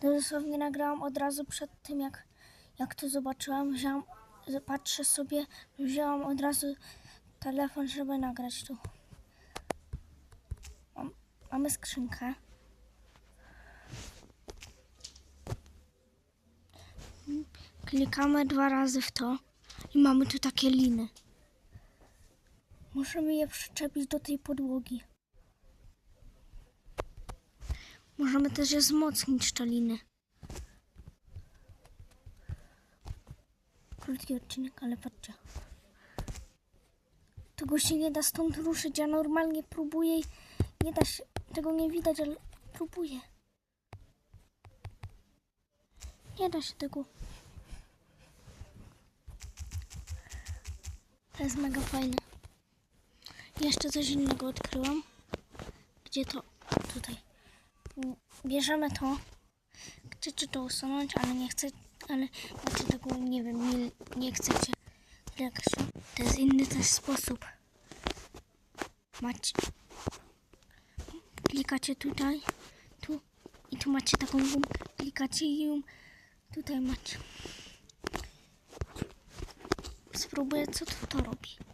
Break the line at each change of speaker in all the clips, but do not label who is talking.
Dosłownie nagrałam od razu przed tym, jak, jak to zobaczyłam. Wziąłam, patrzę sobie, wzięłam od razu telefon, żeby nagrać tu. Mam, mamy skrzynkę. Klikamy dwa razy w to i mamy tu takie liny. Musimy je przyczepić do tej podłogi. Możemy też je wzmocnić te liny. Krótki odcinek, ale patrzcie. Tego się nie da stąd ruszyć. Ja normalnie próbuję nie da się. Tego nie widać, ale próbuję. Nie da się tego. To jest mega fajne. Jeszcze coś innego odkryłam. Gdzie to? Tutaj. Bierzemy to. Chcecie to usunąć, ale nie chcę, ale macie taką, nie wiem, nie, nie chcecie. To jest inny też sposób. Macie. Klikacie tutaj, tu i tu macie taką gumkę. Klikacie ją tutaj macie. Spróbuję, co to, to robi.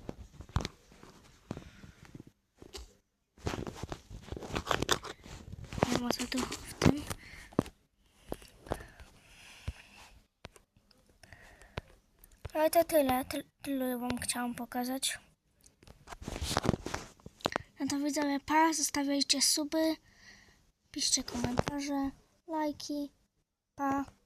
Co tu w tym. Ale to tyle. Ty, tyle wam chciałam pokazać. No to widzowie, pa, zostawiajcie suby, piszcie komentarze, lajki, pa.